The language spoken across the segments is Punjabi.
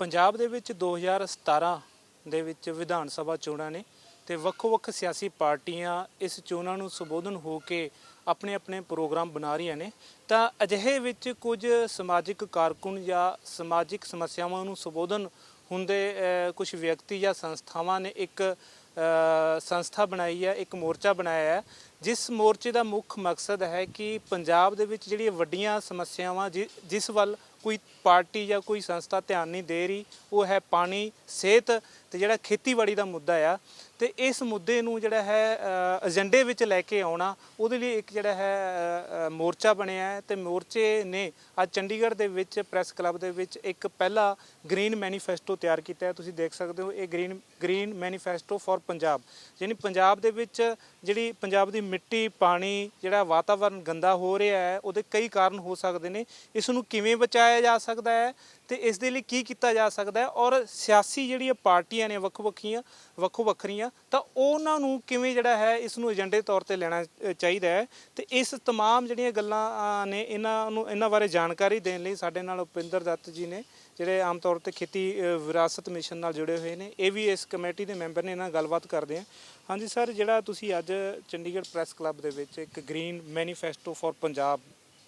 ਪੰਜਾਬ ਦੇ ਵਿੱਚ 2017 ਦੇ ਵਿੱਚ ਵਿਧਾਨ ਸਭਾ ਚੋਣਾਂ ਨੇ ਤੇ ਵੱਖੋ-ਵੱਖ ਸਿਆਸੀ ਪਾਰਟੀਆਂ ਇਸ ਚੋਣਾਂ ਨੂੰ ਸੰਬੋਧਨ ਹੋ ਕੇ ਆਪਣੇ ਆਪਣੇ ਪ੍ਰੋਗਰਾਮ ਬਣਾ ਰਹੀਆਂ ਨੇ। ਤਾਂ ਅਜਿਹੇ ਵਿੱਚ ਕੁਝ ਸਮਾਜਿਕ ਕਾਰਕੁਨ ਜਾਂ ਸਮਾਜਿਕ ਸਮੱਸਿਆਵਾਂ ਨੂੰ ਸੰਬੋਧਨ ਹੁੰਦੇ ਕੁਝ ਵਿਅਕਤੀ ਜਾਂ ਸੰਸਥਾਵਾਂ ਨੇ ਇੱਕ ਸੰਸਥਾ ਬਣਾਈ ਹੈ, ਇੱਕ ਮੋਰਚਾ ਬਣਾਇਆ ਹੈ, ਜਿਸ ਮੋਰਚੇ ਦਾ ਮੁੱਖ ਮਕਸਦ ਹੈ ਕਿ ਪੰਜਾਬ ਦੇ ਵਿੱਚ ਜਿਹੜੀਆਂ ਵੱਡੀਆਂ ਸਮੱਸਿਆਵਾਂ, ਜਿ- ਜਿਸ ਵੱਲ ਕੋਈ ਪਾਰਟੀ ਜਾਂ ਕੋਈ ਸੰਸਥਾ ਧਿਆਨ ਨਹੀਂ ਦੇ ਰਹੀ ਉਹ ਹੈ ਪਾਣੀ ਸਿਹਤ ਤੇ ਜਿਹੜਾ ਖੇਤੀਬਾੜੀ ਦਾ ਮੁੱਦਾ ਆ, ਤੇ ਇਸ ਮੁੱਦੇ ਨੂੰ ਜਿਹੜਾ ਹੈ ਏਜੰਡੇ ਵਿੱਚ ਲੈ ਕੇ ਆਉਣਾ, ਉਹਦੇ ਲਈ ਇੱਕ ਜਿਹੜਾ ਹੈ ਮੋਰਚਾ ਬਣਿਆ ਹੈ ਤੇ ਮੋਰਚੇ ਨੇ ਅੱਜ ਚੰਡੀਗੜ੍ਹ ਦੇ ਵਿੱਚ ਪ੍ਰੈਸ ਕਲੱਬ ਦੇ ਵਿੱਚ ਇੱਕ ਪਹਿਲਾ ਗ੍ਰੀਨ ਮੈਨੀਫੈਸਟੋ ਤਿਆਰ ਕੀਤਾ ਹੈ। ਤੁਸੀਂ ਦੇਖ ਸਕਦੇ ਹੋ, ਇਹ green green manifesto for Punjab, ਯਾਨੀ ਪੰਜਾਬ ਦੇ ਵਿੱਚ ਜਿਹੜੀ ਪੰਜਾਬ ਦੀ ਮਿੱਟੀ, ਪਾਣੀ, ਜਿਹੜਾ ਵਾਤਾਵਰਣ ਗੰਦਾ ਹੋ ਰਿਹਾ ਹੈ, ਉਹਦੇ ਕਈ ਕਾਰਨ ਹੋ ਸਕਦੇ ਨੇ। ਇਸ ਨੂੰ ਕਿਵੇਂ ਬਚਾਇਆ ਜਾ ਸਕਦਾ ਹੈ? ਤੇ ਇਸ ਦੇ ਲਈ ਕੀ ਕੀਤਾ ਜਾ ਸਕਦਾ ਹੈ? ਔਰ ਸਿਆਸੀ ਜਿਹੜੀਆਂ ਪਾਰਟੀਆਂ ਨੇ ਵੱਖ-ਵੱਖੀਆਂ, ਵੱਖੋ-ਵੱਖਰੀਆਂ, ਤਾਂ ਉਹਨਾਂ ਨੂੰ ਕਿਵੇਂ ਜਿਹੜਾ ਹੈ ਇਸ ਨੂੰ ਏਜੰਡੇ ਤੌਰ ਤੇ ਲੈਣਾ ਚਾਹੀਦਾ ਹੈ? ਤੇ ਇਸ ਤਮਾਮ ਜਿਹੜੀਆਂ ਗੱਲਾਂ ਨੇ ਇਹਨਾਂ ਨੂੰ, ਇਹਨਾਂ ਬਾਰੇ ਜਾਣਕਾਰੀ ਦੇਣ ਲਈ ਸਾਡੇ ਨਾਲ ਉਪਿੰਦਰ ਦੱਤ ਜੀ ਨੇ, ਜਿਹੜੇ ਆਮ ਤੌਰ ਤੇ ਖੇਤੀ ਵਿਰਾਸਤ ਮਿਸ਼ਨ ਨਾਲ ਜੁੜੇ ਹੋਏ ਨੇ, ਇਹ ਵੀ ਇਸ ਕਮੇਟੀ ਦੇ ਮੈਂਬਰ ਨੇ, ਇਹਨਾਂ ਨਾਲ ਗੱਲਬਾਤ ਕਰਦੇ ਆ। ਹਾਂਜੀ ਸਰ, ਜਿਹੜਾ ਤੁਸੀਂ ਅੱਜ ਚੰਡੀਗੜ੍ਹ ਪ੍ਰੈਸ ਕਲੱਬ ਦੇ ਵਿੱਚ ਇੱਕ ਗ੍ਰੀਨ ਮੈਨੀਫੈਸਟੋ ਫਾਰ ਪੰਜਾਬ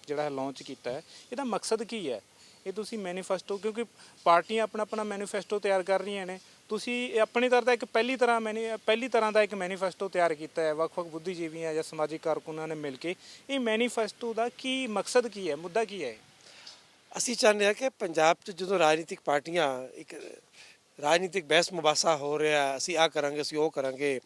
ਜਿਹੜਾ ਹੈ ਲਾਂਚ ਕੀਤਾ ਹੈ, ਇਹਦਾ ਮਕਸਦ ਕੀ ਹੈ? ਇਹ ਤੁਸੀਂ ਮੈਨੀਫੈਸਟੋ ਕਿਉਂਕਿ ਪਾਰਟੀਆਂ ਆਪਣਾ ਆਪਣਾ ਮੈਨੀਫੈਸਟੋ ਤਿਆਰ ਕਰ ਰਹੀਆਂ ਨੇ। ਤੁਸੀਂ ਇਹ ਆਪਣੀ ਤਰ੍ਹਾਂ ਦਾ ਇੱਕ ਪਹਿਲੀ ਤਰ੍ਹਾਂ ਮੈਨੀ ਪਹਿਲੀ ਤਰ੍ਹਾਂ ਦਾ ਇੱਕ ਮੈਨੀਫੈਸਟੋ ਤਿਆਰ ਕੀਤਾ ਹੈ, ਵੱਖ-ਵੱਖ ਬੁੱਧੀਜੀਵੀਆਂ ਜਾਂ ਸਮਾਜਿਕ ਕਾਰਕੁਨਾਂ ਨੇ ਮਿਲ ਕੇ। ਇਹ ਮੈਨੀਫੈਸਟੋ ਦਾ ਕੀ ਮਕਸਦ ਕੀ ਹੈ? ਮੁੱਦਾ ਕੀ ਹੈ ਅਸੀਂ ਚਾਹੁੰਦੇ ਹਾਂ ਕਿ ਪੰਜਾਬ 'ਚ ਜਦੋਂ ਰਾਜਨੀਤਿਕ ਪਾਰਟੀਆਂ, ਇੱਕ ਰਾਜਨੀਤਿਕ ਬਹਿਸ ਮੁਬਾਸਾ ਹੋ ਰਿਹਾ, ਅਸੀਂ ਆ ਕਰਾਂਗੇ, ਅਸੀਂ ਉਹ ਕਰਾਂਗੇ,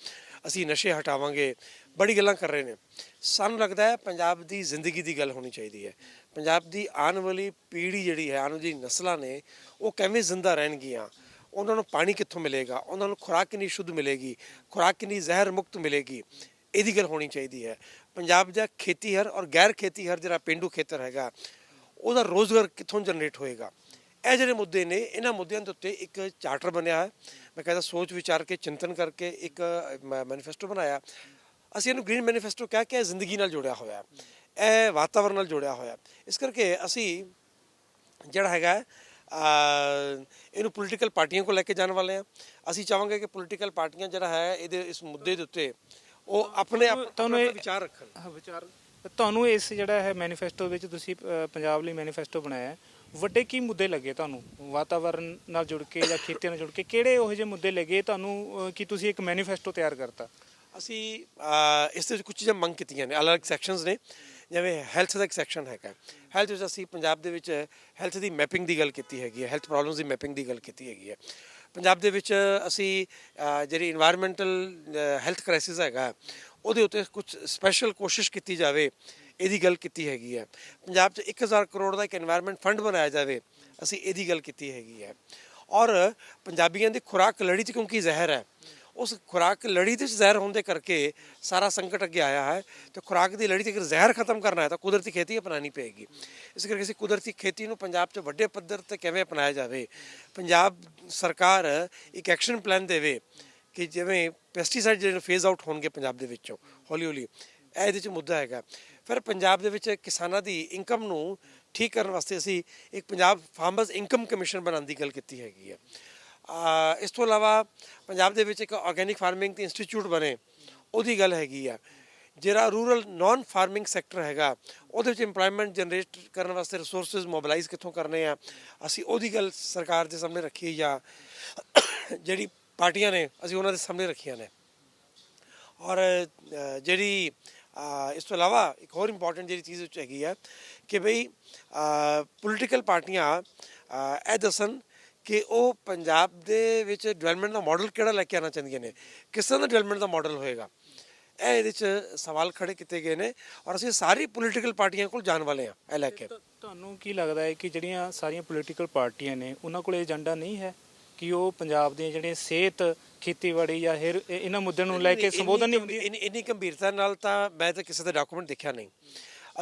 ਅਸੀਂ ਨਸ਼ੇ ਹਟਾਵਾਂਗੇ, ਬੜੀ ਗੱਲਾਂ ਕਰ ਰਹੇ ਨੇ। ਸਾਨੂੰ ਲੱਗਦਾ ਹੈ ਪੰਜਾਬ ਦੀ ਜ਼ਿੰਦਗੀ ਦੀ ਗੱਲ ਹੋਣੀ ਚਾਹੀਦੀ ਹੈ। ਪੰਜਾਬ ਦੀ ਆਉਣ ਵਾਲੀ ਪੀੜ੍ਹੀ ਜਿਹੜੀ ਹੈ, ਆਉਣ ਵਾਲੀ ਨਸਲਾਂ ਨੇ, ਉਹ ਕਿਵੇਂ ਜ਼ਿੰਦਾ ਰਹਿਣਗੀਆਂ? ਉਹਨਾਂ ਨੂੰ ਪਾਣੀ ਕਿੱਥੋਂ ਮਿਲੇਗਾ? ਉਹਨਾਂ ਨੂੰ ਖੁਰਾਕ ਕਿੰਨੀ ਸ਼ੁੱਧ ਮਿਲੇਗੀ? ਖੁਰਾਕ ਕਿੰਨੀ ਜ਼ਹਿਰ ਮੁਕਤ ਮਿਲੇਗੀ? ਇਹਦੀ ਗੱਲ ਹੋਣੀ ਚਾਹੀਦੀ ਹੈ। ਪੰਜਾਬ ਦਾ ਖੇਤੀਹਰ ਔਰ ਗੈਰ ਖੇਤੀਹਰ ਜਿਹੜਾ ਪਿੰਡੂ ਖੇਤਰ ਹੈਗਾ, ਉਹਦਾ ਰੋਜ਼ਗਾਰ ਕਿੱਥੋਂ ਜਨਰੇਟ ਹੋਏਗਾ? ਇਹ ਜਿਹੜੇ ਮੁੱਦੇ ਨੇ, ਇਹਨਾਂ ਮੁੱਦਿਆਂ ਦੇ ਉੱਤੇ ਇੱਕ ਚਾਰਟਰ ਬਣਿਆ ਹੈ। ਮੈਂ ਕਹਿੰਦਾ ਸੋਚ ਵਿਚਾਰ ਕੇ, ਚਿੰਤਨ ਕਰਕੇ ਇੱਕ ਮੈਨੀਫੈਸਟੋ ਬਣਾਇਆ। ਅਸੀਂ ਇਹਨੂੰ ਗ੍ਰੀਨ ਮੈਨੀਫੈਸਟੋ ਕਹਿ ਕੇ ਜ਼ਿੰਦਗੀ ਨਾਲ ਜੁੜਿਆ ਹੋਇਆ ਹੈ। ਇਹ ਵਾਤਾਵਰਣ ਨਾਲ ਜੁੜਿਆ ਹੋਇਆ। ਇਸ ਕਰਕੇ ਅਸੀਂ ਜਿਹੜਾ ਹੈਗਾ ਇਹਨੂੰ ਪੋਲੀਟੀਕਲ ਪਾਰਟੀਆਂ ਕੋਲ ਲੈ ਕੇ ਜਾਣ ਵਾਲੇ ਆ ਅਸੀਂ ਚਾਹਾਂਗੇ ਕਿ ਪੋਲੀਟੀਕਲ ਪਾਰਟੀਆਂ ਜਿਹੜਾ ਹੈ ਇਹਦੇ ਇਸ ਮੁੱਦੇ ਦੇ ਉੱਤੇ ਉਹ ਆਪਣੇ ਆਪ ਤੁਹਾਨੂੰ ਇਹ- ਵਿਚਾਰ ਰੱਖਣ। ਵਿਚਾਰ। ਤੁਹਾਨੂੰ ਇਸ ਜਿਹੜਾ ਹੈ ਮੈਨੀਫੈਸਟੋ ਵਿੱਚ ਤੁਸੀਂ ਪੰਜਾਬ ਲਈ ਮੈਨੀਫੈਸਟੋ ਬਣਾਇਆ ਹੈ। ਵੱਡੇ ਕੀ ਮੁੱਦੇ ਲੱਗੇ ਤੁਹਾਨੂੰ? ਵਾਤਾਵਰਣ ਨਾਲ ਜੁੜ ਕੇ ਜਾਂ ਖੇਤੀ ਨਾਲ ਜੁੜ ਕੇ ਕਿਹੜੇ ਉਹੋ ਜਿਹੇ ਮੁੱਦੇ ਲੱਗੇ ਤੁਹਾਨੂੰ ਕਿ ਤੁਸੀਂ ਇੱਕ ਮੈਨੀਫੈਸਟੋ ਤਿਆਰ ਕਰਤਾ? ਅਸੀਂ ਇਸ ਦੇ ਵਿੱਚ ਕੁਝ ਚੀਜ਼ਾਂ ਮੰਗ ਕੀਤੀਆਂ ਨੇ ਅਲੱਗ ਸੈਕਸ਼ਨਸ ਨੇ। ਜਿਵੇਂ ਹੈਲਥ ਦਾ ਇੱਕ ਸੈਕਸ਼ਨ ਹੈਗਾ। ਹੈਲਥ ਵਿੱਚ ਅਸੀਂ ਪੰਜਾਬ ਦੇ ਵਿੱਚ ਹੈਲਥ ਦੀ ਮੈਪਿੰਗ ਦੀ ਗੱਲ ਕੀਤੀ ਹੈਗੀ ਹੈ ਹੈਲਥ ਪ੍ਰੋਬਲਮਸ ਦੀ ਮੈਪਿੰਗ ਦੀ ਗੱਲ ਕੀਤੀ ਹੈਗੀ ਹੈ। ਪੰਜਾਬ ਦੇ ਵਿੱਚ ਅਸੀਂ ਜਿਹੜੀ এনवायरमेंटल ਹੈਲਥ ਕ੍ਰਾਈਸਿਸ ਹੈਗਾ, ਉਹਦੇ ਉੱਤੇ ਕੁਝ ਸਪੈਸ਼ਲ ਕੋਸ਼ਿਸ਼ ਕੀਤੀ ਜਾਵੇ, ਇਹਦੀ ਗੱਲ ਕੀਤੀ ਹੈਗੀ ਹੈ। ਪੰਜਾਬ 'ਚ 1000 ਕਰੋੜ ਦਾ ਇੱਕ এনवायरमेंट ਫੰਡ ਬਣਾਇਆ ਜਾਵੇ, ਅਸੀਂ ਇਹਦੀ ਗੱਲ ਕੀਤੀ ਹੈਗੀ ਹੈ। ਔਰ ਪੰਜਾਬੀਆਂ ਦੀ ਖੁਰਾਕ ਲੜੀ 'ਚ ਕਿਉਂਕਿ ਜ਼ਹਿਰ ਹੈ ਉਸ ਖੁਰਾਕ ਲੜੀ ਦੇ ਜ਼ਹਿਰ ਹੋਣ ਦੇ ਕਰਕੇ ਸਾਰਾ ਸੰਕਟ ਅੱਗੇ ਆਇਆ ਹੈ। ਤੇ ਖੁਰਾਕ ਦੀ ਲੜੀ ਤੇ ਅਗਰ ਜ਼ਹਿਰ ਖਤਮ ਕਰਨਾ ਹੈ ਤਾਂ ਕੁਦਰਤੀ ਖੇਤੀ ਅਪਣਾਉਣੀ ਪਏਗੀ। ਇਸ ਕਰਕੇ ਅਸੀਂ ਕੁਦਰਤੀ ਖੇਤੀ ਨੂੰ ਪੰਜਾਬ 'ਚ ਵੱਡੇ ਪੱਧਰ ਤੇ ਕਿਵੇਂ ਅਪਣਾਇਆ ਜਾਵੇ, ਪੰਜਾਬ ਸਰਕਾਰ ਇੱਕ ਐਕਸ਼ਨ ਪਲਾਨ ਦੇਵੇ ਕਿ ਜਿਵੇਂ ਪੈਸਟੀਸਾਈਡ ਜਿਹੜੇ ਫੇਜ਼ ਆਊਟ ਹੋਣਗੇ ਪੰਜਾਬ ਦੇ ਵਿੱਚੋਂ, ਹੌਲੀ ਹੌਲੀ, ਇਹ ਇਹਦੇ 'ਚ ਮੁੱਦਾ ਹੈਗਾ। ਫਿਰ ਪੰਜਾਬ ਦੇ ਵਿੱਚ ਕਿਸਾਨਾਂ ਦੀ ਇਨਕਮ ਨੂੰ ਠੀਕ ਕਰਨ ਵਾਸਤੇ ਅਸੀਂ ਇੱਕ ਪੰਜਾਬ ਫਾਰਮਰਸ ਇਨਕਮ ਕਮਿਸ਼ਨ ਬਣਾਉਣ ਦੀ ਗੱਲ ਕੀਤੀ ਹੈਗੀ ਹੈ। ਇਸ ਤੋਂ ਇਲਾਵਾ ਪੰਜਾਬ ਦੇ ਵਿੱਚ ਇੱਕ ਆਰਗੇਨਿਕ ਫਾਰਮਿੰਗ ਤੇ ਇੰਸਟੀਚਿਊਟ ਬਣੇ। ਉਹਦੀ ਗੱਲ ਹੈਗੀ ਆ। ਜਿਹੜਾ ਰੂਰਲ ਨਾਨ ਫਾਰਮਿੰਗ ਸੈਕਟਰ ਹੈਗਾ, ਉਹਦੇ ਵਿੱਚ ਏਮਪਲੋਇਮੈਂਟ ਜਨਰੇਟ ਕਰਨ ਵਾਸਤੇ ਰਿਸੋਰਸਸ ਮੋਬਿਲਾਈਜ਼ ਕਿੱਥੋਂ ਕਰਨੇ ਆ, ਅਸੀਂ ਉਹਦੀ ਗੱਲ ਸਰਕਾਰ ਦੇ ਸਾਹਮਣੇ ਰੱਖੀ ਜਾਂ ਜਿਹੜੀ ਪਾਰਟੀਆਂ ਨੇ, ਅਸੀਂ ਉਹਨਾਂ ਦੇ ਸਾਹਮਣੇ ਰੱਖੀਆਂ ਨੇ। ਔਰ ਜਿਹੜੀ ਇਸ ਤੋਂ ਇਲਾਵਾ ਇੱਕ ਹੋਰ ਇੰਪੋਰਟੈਂਟ ਜਿਹੜੀ ਚੀਜ਼ ਵਿੱਚ ਹੈਗੀ ਆ ਕਿ ਬਈ ਪੋਲੀਟੀਕਲ ਪਾਰਟੀਆਂ ਇਹ ਦੱਸਣ ਕਿ ਉਹ ਪੰਜਾਬ ਦੇ ਵਿੱਚ ਡਿਵੈਲਪਮੈਂਟ ਦਾ ਮਾਡਲ ਕਿਹੜਾ ਲੈ ਕੇ ਆਉਣਾ ਚਾਹੁੰਦੀਆਂ ਨੇ? ਕਿਸ ਤਰ੍ਹਾਂ ਦਾ ਡਿਵੈਲਪਮੈਂਟ ਦਾ ਮਾਡਲ ਹੋਏਗਾ? ਇਹ ਇਹਦੇ 'ਚ ਸਵਾਲ ਖੜੇ ਕੀਤੇ ਗਏ ਨੇ ਔਰ ਅਸੀਂ ਸਾਰੀ ਪੋਲੀਟੀਕਲ ਪਾਰਟੀਆਂ ਕੋਲ ਜਾਣ ਵਾਲੇ ਹਾਂ ਇਹ ਲੈ ਕੇ। ਤੁਹਾਨੂੰ ਕੀ ਲੱਗਦਾ ਹੈ ਕਿ ਜਿਹੜੀਆਂ ਸਾਰੀਆਂ ਪੋਲੀਟੀਕਲ ਪਾਰਟੀਆਂ ਨੇ ਉਹਨਾਂ ਕੋਲ ਏਜੰਡਾ ਨਹੀਂ ਹੈ ਕਿ ਉਹ ਪੰਜਾਬ ਦੀਆਂ ਜਿਹੜੀਆਂ ਸਿਹਤ ਖੇਤੀਬਾੜੀ ਜਾਂ ਹੇਰ ਇਹ- ਇਹਨਾਂ ਮੁੱਦਿਆਂ ਨੂੰ ਲੈ ਕੇ ਸੰਬੋਧਨ ਨਹੀਂ ਹੁੰਦੀ? ਇੰਨੀ ਗੰਭੀਰਤਾ ਨਾਲ ਤਾਂ ਮੈਂ ਤਾਂ ਕਿਸੇ ਦਾ ਡਾਕੂਮੈਂਟ ਦੇਖਿਆ ਨਹੀਂ।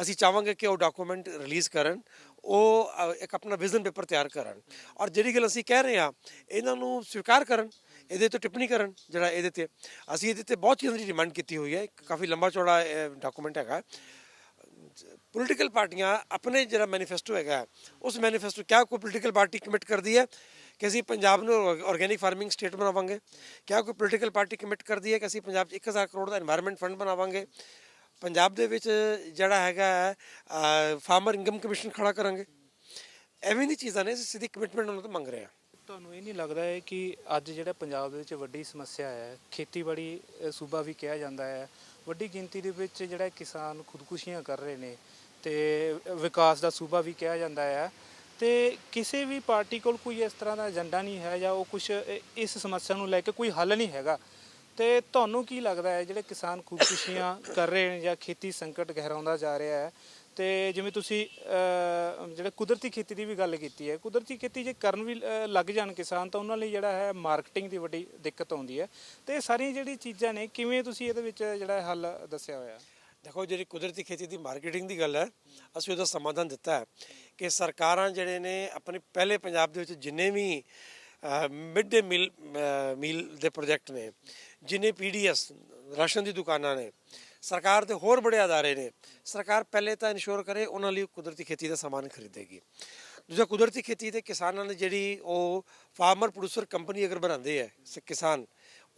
ਅਸੀਂ ਚਾਹਾਂਗੇ ਕਿ ਉਹ ਡਾਕੂਮੈਂਟ ਰਿਲੀਜ਼ ਕਰਨ ਉਹ ਇੱਕ ਆਪਣਾ ਵਿਜ਼ਨ ਪੇਪਰ ਤਿਆਰ ਕਰਨ। ਔਰ ਜਿਹੜੀ ਗੱਲ ਅਸੀਂ ਕਹਿ ਰਹੇ ਆ ਇਹਨਾਂ ਨੂੰ ਸਵੀਕਾਰ ਕਰਨ, ਇਹਦੇ ਤੋਂ ਟਿੱਪਣੀ ਕਰਨ, ਜਿਹੜਾ ਇਹਦੇ ਤੇ, ਅਸੀਂ ਇਹਦੇ ਤੇ ਬਹੁਤ ਚੀਜ਼ਾਂ ਦੀ ਡਿਮਾਂਡ ਕੀਤੀ ਹੋਈ ਹੈ। ਕਾਫੀ ਲੰਬਾ ਚੌੜਾ ਡਾਕੂਮੈਂਟ ਹੈਗਾ। ਪੋਲੀਟੀਕਲ ਪਾਰਟੀਆਂ ਆਪਣੇ ਜਿਹੜਾ ਮੈਨੀਫੈਸਟੋ ਹੈਗਾ ਉਸ ਮੈਨੀਫੈਸਟੋ ਕਿਆ ਕੋਈ ਪੋਲੀਟੀਕਲ ਪਾਰਟੀ ਕਮਿਟ ਕਰਦੀ ਹੈ ਕਿ ਅਸੀਂ ਪੰਜਾਬ ਨੂੰ ਆਰਗੈਨਿਕ ਫਾਰਮਿੰਗ ਸਟੇਟ ਬਣਾਵਾਂਗੇ? ਕਿਆ ਕੋਈ ਪੋਲੀਟੀਕਲ ਪਾਰਟੀ ਕਮਿਟ ਕਰਦੀ ਹੈ ਕਿ ਅਸੀਂ ਪੰਜਾਬ 'ਚ 1000 ਕਰੋੜ ਦਾ এনवायरमेंट ਫੰਡ ਬਣਾਵਾਂਗੇ? ਪੰਜਾਬ ਦੇ ਵਿੱਚ ਜਿਹੜਾ ਹੈਗਾ ਫਾਰਮਰ ਇਨਕਮ ਕਮਿਸ਼ਨ ਖੜਾ ਕਰਾਂਗੇ। ਐਵੇਂ ਦੀ ਚੀਜ਼ਾਂ ਨੇ, ਅਸੀਂ ਸਿੱਧੀ ਕਮਿਟਮੈਂਟ ਉਹਨਾਂ ਤੋਂ ਮੰਗ ਰਹੇ ਹਾਂ। ਤੁਹਾਨੂੰ ਇਹ ਨਹੀਂ ਲੱਗਦਾ ਹੈ ਕਿ ਅੱਜ ਜਿਹੜਾ ਪੰਜਾਬ ਦੇ ਵਿੱਚ ਵੱਡੀ ਸਮੱਸਿਆ ਹੈ, ਖੇਤੀਬਾੜੀ ਸੂਬਾ ਵੀ ਕਿਹਾ ਜਾਂਦਾ ਹੈ, ਵੱਡੀ ਗਿਣਤੀ ਦੇ ਵਿੱਚ ਜਿਹੜਾ ਕਿਸਾਨ ਖੁਦਕੁਸ਼ੀਆਂ ਕਰ ਰਹੇ ਨੇ ਤੇ ਵਿਕਾਸ ਦਾ ਸੂਬਾ ਵੀ ਕਿਹਾ ਜਾਂਦਾ ਹੈ। ਤੇ ਕਿਸੇ ਵੀ ਪਾਰਟੀ ਕੋਲ ਕੋਈ ਇਸ ਤਰ੍ਹਾਂ ਦਾ ਏਜੰਡਾ ਨਹੀਂ ਹੈ ਜਾਂ ਉਹ ਕੁਝ ਇਸ ਸਮੱਸਿਆ ਨੂੰ ਲੈ ਕੇ ਕੋਈ ਹੱਲ ਨਹੀਂ ਹੈਗਾ। ਤੇ ਤੁਹਾਨੂੰ ਕੀ ਲੱਗਦਾ ਹੈ ਜਿਹੜੇ ਕਿਸਾਨ ਖੁਦਕੁਸ਼ੀਆਂ ਕਰ ਰਹੇ ਨੇ ਜਾਂ ਖੇਤੀ ਸੰਕਟ ਗਹਿਰਾਉਂਦਾ ਜਾ ਰਿਹਾ ਹੈ ਤੇ ਜਿਵੇਂ ਤੁਸੀਂ ਅਹ, ਜਿਹੜੇ ਕੁਦਰਤੀ ਖੇਤੀ ਦੀ ਵੀ ਗੱਲ ਕੀਤੀ ਹੈ ਕੁਦਰਤੀ ਖੇਤੀ ਜੇ ਕਰਨ ਵੀ ਲੱਗ ਜਾਣ ਕਿਸਾਨ ਤਾਂ ਉਹਨਾਂ ਲਈ ਜਿਹੜਾ ਹੈ ਮਾਰਕੀਟਿੰਗ ਦੀ ਵੱਡੀ ਦਿੱਕਤ ਆਉਂਦੀ ਹੈ। ਤੇ ਇਹ ਸਾਰੀਆਂ ਜਿਹੜੀ ਚੀਜ਼ਾਂ ਨੇ ਕਿਵੇਂ ਤੁਸੀਂ ਇਹਦੇ ਵਿੱਚ ਜਿਹੜਾ ਹੱਲ ਦੱਸਿਆ ਹੋਇਆ? ਦੇਖੋ ਜਿਹੜੀ ਕੁਦਰਤੀ ਖੇਤੀ ਦੀ ਮਾਰਕੀਟਿੰਗ ਦੀ ਗੱਲ ਹੈ ਅਸੀਂ ਉਹਦਾ ਸਮਾਧਾਨ ਦਿੱਤਾ ਹੈ ਕਿ ਸਰਕਾਰਾਂ ਜਿਹੜੇ ਨੇ ਆਪਣੇ ਪਹਿਲੇ ਪੰਜਾਬ ਦੇ ਵਿੱਚ ਜਿੰਨੇ ਵੀ ਮਿਡ ਡੇ ਮੀਲ ਮੀਲ ਦੇ ਪ੍ਰੋਜੈਕਟ ਨੇ, ਜਿੰਨੇ ਪੀਡੀਐਸ ਰਾਸ਼ਨ ਦੀ ਦੁਕਾਨਾਂ ਨੇ, ਸਰਕਾਰ ਦੇ ਹੋਰ ਬੜੇ ਅਦਾਰੇ ਨੇ, ਸਰਕਾਰ ਪਹਿਲੇ ਤਾਂ ਇਨਸ਼ੋਰ ਕਰੇ ਉਹਨਾਂ ਲਈ ਕੁਦਰਤੀ ਖੇਤੀ ਦਾ ਸਮਾਨ ਖਰੀਦੇਗੀ। ਦੂਜਾ, ਕੁਦਰਤੀ ਖੇਤੀ ਤੇ ਕਿਸਾਨਾਂ ਨੇ ਜਿਹੜੀ ਉਹ ਫਾਰਮਰ ਪ੍ਰੋਡਿਊਸਰ ਕੰਪਨੀ ਅਗਰ ਬਣਾਉਂਦੇ ਹੈ ਸ- ਕਿਸਾਨ,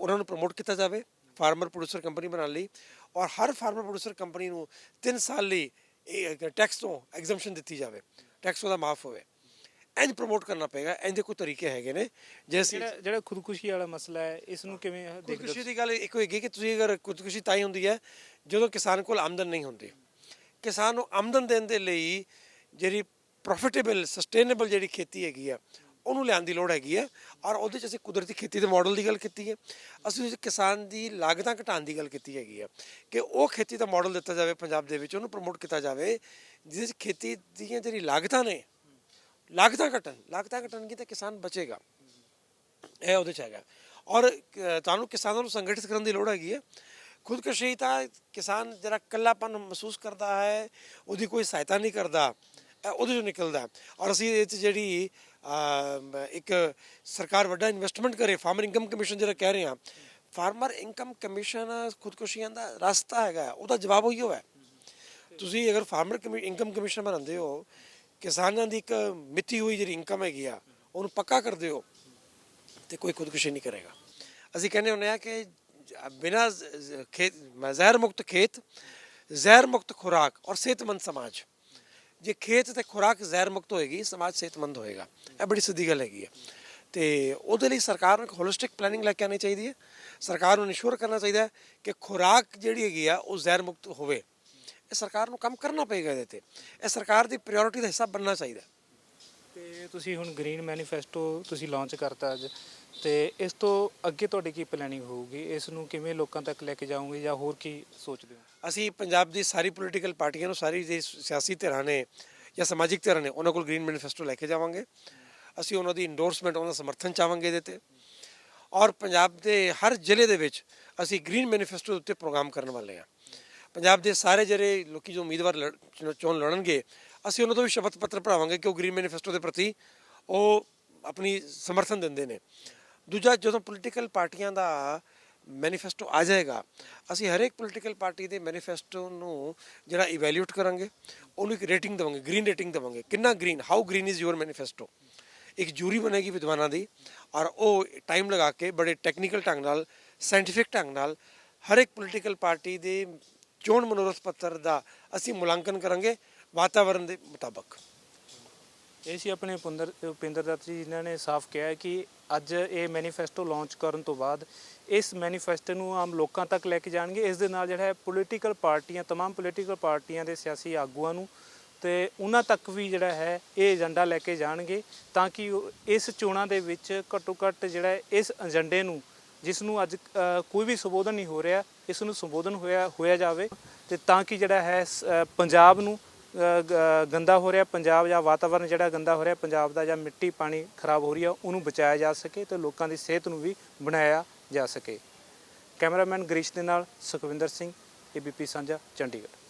ਉਹਨਾਂ ਨੂੰ ਪ੍ਰਮੋਟ ਕੀਤਾ ਜਾਵੇ ਫਾਰਮਰ ਪ੍ਰੋਡਿਊਸਰ ਕੰਪਨੀ ਬਣਾਉਣ ਲਈ ਔਰ ਹਰ ਫਾਰਮਰ ਪ੍ਰੋਡਿਊਸਰ ਕੰਪਨੀ ਨੂੰ 3 ਸਾਲ ਲਈ ਟੈਕਸ ਤੋਂ ਐਗਜ਼ੈਂਪਸ਼ਨ ਦਿੱਤੀ ਜਾਵੇ ਟੈਕਸ ਉਹਦਾ ਮਾਫ ਹੋਵੇ। ਇੰਜ ਪ੍ਰਮੋਟ ਕਰਨਾ ਪਏਗਾ ਇੰਦੇ ਕੋਈ ਤਰੀਕੇ ਹੈਗੇ ਨੇ ਜੈਸੇ ਜਿਹੜਾ ਜਿਹੜਾ ਖੁਦਕੁਸ਼ੀ ਵਾਲਾ ਮਸਲਾ ਹੈ ਇਸ ਨੂੰ ਕਿਵੇਂ ਦੇਖਦੇ ਹੋ ਖੁਦਕੁਸ਼ੀ ਦੀ ਗੱਲ ਇੱਕ ਹੋਏਗੀ ਕਿ ਤੁਸੀਂ ਅਗਰ ਖੁਦਕੁਸ਼ੀ ਤਾਂ ਹੀ ਹੁੰਦੀ ਹੈ ਜਦੋਂ ਕਿਸਾਨ ਕੋਲ ਆਮਦਨ ਨਹੀਂ ਹੁੰਦੀ। ਕਿਸਾਨ ਨੂੰ ਆਮਦਨ ਦੇਣ ਦੇ ਲਈ ਜਿਹੜੀ ਪ੍ਰੋਫਿਟੇਬਲ ਸਸਟੇਨੇਬਲ ਜਿਹੜੀ ਖੇਤੀ ਹੈਗੀ ਆ ਉਹਨੂੰ ਲਿਆਉਣ ਦੀ ਲੋੜ ਹੈਗੀ ਹੈ ਔਰ ਉਹਦੇ ਚ ਅਸੀਂ ਕੁਦਰਤੀ ਖੇਤੀ ਦੇ ਮਾਡਲ ਦੀ ਗੱਲ ਕੀਤੀ ਹੈ। ਅਸੀਂ ਕਿਸਾਨ ਦੀ ਲਾਗਤਾਂ ਘਟਾਉਣ ਦੀ ਗੱਲ ਕੀਤੀ ਹੈਗੀ ਆ ਕਿ ਉਹ ਖੇਤੀ ਦਾ ਮਾਡਲ ਦਿੱਤਾ ਜਾਵੇ ਪੰਜਾਬ ਦੇ ਵਿੱਚ ਉਹਨੂੰ ਪ੍ਰਮੋਟ ਕੀਤਾ ਜਾਵੇ 'ਚ ਖੇਤੀ ਦੀਆਂ ਜਿਹੜੀ ਲਾਗਤਾਂ ਨੇ ਲਾਗਤਾਂ ਘਟਣ ਲਾਗਤਾਂ ਘਟਣਗੀ ਤਾਂ ਕਿਸਾਨ ਬਚੇਗਾ ਇਹ ਉਹਦੇ ਚ ਹੈਗਾ ਔਰ ਤੁਹਾਨੂੰ ਕਿਸਾਨਾਂ ਨੂੰ ਸੰਗਠਿਤ ਕਰਨ ਦੀ ਲੋੜ ਹੈਗੀ ਹੈ ਖੁਦਕੁਸ਼ੀ ਤਾਂ ਕਿਸਾਨ ਜਿਹੜਾ ਇਕੱਲਾਪਨ ਮਹਿਸੂਸ ਕਰਦਾ ਹੈ ਉਹਦੀ ਕੋਈ ਸਹਾਇਤਾ ਨਹੀਂ ਕਰਦਾ ਇਹ ਉਹਦੇ ਚੋਂ ਨਿਕਲਦਾ। ਔਰ ਅਸੀਂ ਇਹ ਜਿਹੜੀ ਇੱਕ ਸਰਕਾਰ ਵੱਡਾ ਇਨਵੈਸਟਮੈਂਟ ਕਰੇ ਫਾਰਮਰ ਇਨਕਮ ਕਮਿਸ਼ਨ ਜਿਹੜਾ ਕਹਿ ਰਹੇ ਹਾਂ ਫਾਰਮਰ ਇਨਕਮ ਕਮਿਸ਼ਨ ਖੁਦਕੁਸ਼ੀਆਂ ਦਾ ਰਸਤਾ ਹੈਗਾ ਉਹਦਾ ਜਵਾਬ ਉਹੀ ਹੋਇਆ ਤੁਸੀਂ ਅਗਰ ਫਾਰਮਰ ਇਨਕਮ ਕਮਿਸ਼ਨ ਬਣਾਉਂਦੇ ਹੋ ਕਿਸਾਨਾਂ ਦੀ ਇੱਕ ਮਿੱਥੀ ਹੋਈ ਜਿਹੜੀ ਇਨਕਮ ਹੈਗੀ ਆ, ਉਹਨੂੰ ਪੱਕਾ ਕਰ ਦਿਓ ਤੇ ਕੋਈ ਖੁਦਕੁਸ਼ੀ ਨਹੀਂ ਕਰੇਗਾ। ਅਸੀਂ ਕਹਿੰਦੇ ਹੁੰਦੇ ਆ ਕਿ ਬਿਨਾ ਖੇਤ ਜ਼ਹਿਰ ਮੁਕਤ ਖੇਤ, ਜ਼ਹਿਰ ਮੁਕਤ ਖੁਰਾਕ ਔਰ ਸਿਹਤਮੰਦ ਸਮਾਜ। ਜੇ ਖੇਤ ਤੇ ਖੁਰਾਕ ਜ਼ਹਿਰ ਮੁਕਤ ਹੋਏਗੀ, ਸਮਾਜ ਸਿਹਤਮੰਦ ਹੋਏਗਾ। ਇਹ ਬੜੀ ਸਿੱਧੀ ਗੱਲ ਹੈਗੀ ਹੈ ਤੇ ਉਹਦੇ ਲਈ ਸਰਕਾਰ ਨੂੰ ਇੱਕ ਹੋਲਿਸਟਿਕ ਪਲੈਨਿੰਗ ਲੈ ਕੇ ਆਉਣੀ ਚਾਹੀਦੀ ਹੈ। ਸਰਕਾਰ ਨੂੰ ਇਨਸ਼ੋਰ ਕਰਨਾ ਚਾਹੀਦਾ ਹੈ ਕਿ ਖੁਰਾਕ ਜਿਹੜੀ ਹੈਗੀ ਆ, ਉਹ ਜ਼ਹਿਰ ਮੁਕਤ ਹੋਵੇ। ਇਹ ਸਰਕਾਰ ਨੂੰ ਕੰਮ ਕਰਨਾ ਪਏਗਾ ਇਹਦੇ ਤੇ। ਇਹ ਸਰਕਾਰ ਦੀ ਪ੍ਰਾਇੋਰਟੀ ਦਾ ਹਿੱਸਾ ਬਣਨਾ ਚਾਹੀਦਾ। ਤੇ ਤੁਸੀਂ ਹੁਣ ਗ੍ਰੀਨ ਮੈਨੀਫੈਸਟੋ ਤੁਸੀਂ ਲਾਂਚ ਕਰਤਾ ਅੱਜ ਤੇ ਇਸ ਤੋਂ ਅੱਗੇ ਤੁਹਾਡੀ ਕੀ ਪਲੈਨਿੰਗ ਹੋਊਗੀ? ਇਸ ਨੂੰ ਕਿਵੇਂ ਲੋਕਾਂ ਤੱਕ ਲੈ ਕੇ ਜਾਓਗੇ ਜਾਂ ਹੋਰ ਕੀ ਸੋਚਦੇ ਹੋ? ਅਸੀਂ ਪੰਜਾਬ ਦੀ ਸਾਰੀ ਪੋਲੀਟੀਕਲ ਪਾਰਟੀਆਂ ਨੂੰ ਸਾਰੀ ਜਿਹੜੀ ਸਿਆਸੀ ਧਿਰਾਂ ਨੇ ਜਾਂ ਸਮਾਜਿਕ ਧਿਰਾਂ ਨੇ ਉਹਨਾਂ ਕੋਲ ਗ੍ਰੀਨ ਮੈਨੀਫੈਸਟੋ ਲੈ ਕੇ ਜਾਵਾਂਗੇ। ਅਸੀਂ ਉਹਨਾਂ ਦੀ ਇੰਡੋਰਸਮੈਂਟ ਉਹਨਾਂ ਦਾ ਸਮਰਥਨ ਚਾਹਾਂਗੇ ਇਹਦੇ ਤੇ। ਔਰ ਪੰਜਾਬ ਦੇ ਹਰ ਜ਼ਿਲ੍ਹੇ ਦੇ ਵਿੱਚ ਅਸੀਂ ਗ੍ਰੀਨ ਮੈਨੀਫੈਸਟੋ ਉੱਤੇ ਪ੍ਰੋਗਰਾਮ ਕਰਨ ਵਾਲੇ ਹਾਂ। ਪੰਜਾਬ ਦੇ ਸਾਰੇ ਜਿਹੜੇ ਲੋਕੀ ਜੋ ਉਮੀਦਵਾਰ ਲੜ- ਚੋਣ ਲੜਨਗੇ, ਅਸੀਂ ਉਹਨਾਂ ਤੋਂ ਵੀ ਸ਼ਪਥ ਪੱਤਰ ਭਰਾਵਾਂਗੇ ਕਿ ਉਹ ਗ੍ਰੀਨ ਮੈਨੀਫੈਸਟੋ ਦੇ ਪ੍ਰਤੀ ਉਹ ਆਪਣੀ ਸਮਰਥਨ ਦਿੰਦੇ ਨੇ। ਦੂਜਾ, ਜਦੋਂ ਪੋਲੀਟੀਕਲ ਪਾਰਟੀਆਂ ਦਾ ਮੈਨੀਫੈਸਟੋ ਆ ਜਾਏਗਾ, ਅਸੀਂ ਹਰੇਕ ਪੋਲੀਟੀਕਲ ਪਾਰਟੀ ਦੇ ਮੈਨੀਫੈਸਟੋ ਨੂੰ ਜਿਹੜਾ ਇਵੈਲੂਏਟ ਕਰਾਂਗੇ, ਉਹਨੂੰ ਇੱਕ ਰੇਟਿੰਗ ਦੇਵਾਂਗੇ ਗ੍ਰੀਨ ਰੇਟਿੰਗ ਦੇਵਾਂਗੇ। ਕਿੰਨਾ green how green is your manifesto ਇੱਕ ਜੂਰੀ ਬਣੇਗੀ ਵਿਦਵਾਨਾਂ ਦੀ ਔਰ ਉਹ ਟਾਈਮ ਲਗਾ ਕੇ ਬੜੇ ਟੈਕਨੀਕਲ ਢੰਗ ਨਾਲ ਸਾਇੰਟੀਫਿਕ ਢੰਗ ਨਾਲ ਹਰ ਇੱਕ ਪੋਲੀਟੀਕਲ ਪਾਰਟੀ ਦੇ ਚੋਣ ਮਨੋਰਥ ਪੱਤਰ ਦਾ ਅਸੀਂ ਮੁਲਾਂਕਣ ਕਰਾਂਗੇ ਵਾਤਾਵਰਣ ਦੇ ਮੁਤਾਬਕ ਇਹ ਸੀ ਆਪਣੇ ਪੁੰਦਰ ਉਪਿੰਦਰ ਦੱਤ ਜੀ ਜਿਨ੍ਹਾਂ ਨੇ ਸਾਫ਼ ਕਿਹਾ ਹੈ ਕਿ ਅੱਜ ਇਹ ਮੈਨੀਫੈਸਟੋ ਲਾਂਚ ਕਰਨ ਤੋਂ ਬਾਅਦ ਇਸ ਮੈਨੀਫੈਸਟੋ ਨੂੰ ਆਮ ਲੋਕਾਂ ਤੱਕ ਲੈ ਕੇ ਜਾਣਗੇ ਇਸ ਦੇ ਨਾਲ ਜਿਹੜਾ ਹੈ ਪੋਲੀਟੀਕਲ ਪਾਰਟੀਆਂ तमाम ਪੋਲੀਟੀਕਲ ਪਾਰਟੀਆਂ ਦੇ ਸਿਆਸੀ ਆਗੂਆਂ ਨੂੰ ਤੇ ਉਹਨਾਂ ਤੱਕ ਵੀ ਜਿਹੜਾ ਹੈ ਇਹ ਏਜੰਡਾ ਲੈ ਕੇ ਜਾਣਗੇ ਤਾਂ ਕਿ ਉਹ ਇਸ ਚੋਣਾਂ ਦੇ ਵਿੱਚ ਘੱਟੋ ਘੱਟ ਜਿਹੜਾ ਹੈ ਇਸ ਏਜੰਡੇ ਨੂੰ ਜਿਸ ਨੂੰ ਅੱਜ ਕੋਈ ਵੀ ਸੰਬੋਧਨ ਨਹੀਂ ਹੋ ਰਿਹਾ, ਇਸ ਨੂੰ ਸੰਬੋਧਨ ਹੋਇਆ ਹੋਇਆ ਜਾਵੇ ਤੇ ਤਾਂ ਕਿ ਜਿਹੜਾ ਹੈ ਸ- ਪੰਜਾਬ ਨੂੰ ਗ- ਗੰਦਾ ਹੋ ਰਿਹਾ, ਪੰਜਾਬ ਜਾਂ ਵਾਤਾਵਰਣ ਜਿਹੜਾ ਗੰਦਾ ਹੋ ਰਿਹਾ, ਪੰਜਾਬ ਦਾ ਜਾਂ ਮਿੱਟੀ ਪਾਣੀ ਖਰਾਬ ਹੋ ਰਹੀ ਆ, ਉਹਨੂੰ ਬਚਾਇਆ ਜਾ ਸਕੇ ਤੇ ਲੋਕਾਂ ਦੀ ਸਿਹਤ ਨੂੰ ਵੀ ਬਣਾਇਆ ਜਾ ਸਕੇ। ਕੈਮਰਾਮੈਨ ਗ੍ਰੀਸ਼ ਦੇ ਨਾਲ ਸੁਖਵਿੰਦਰ ਸਿੰਘ ਏਬੀਪੀ ਸਾਂਝਾ, ਚੰਡੀਗੜ੍ਹ।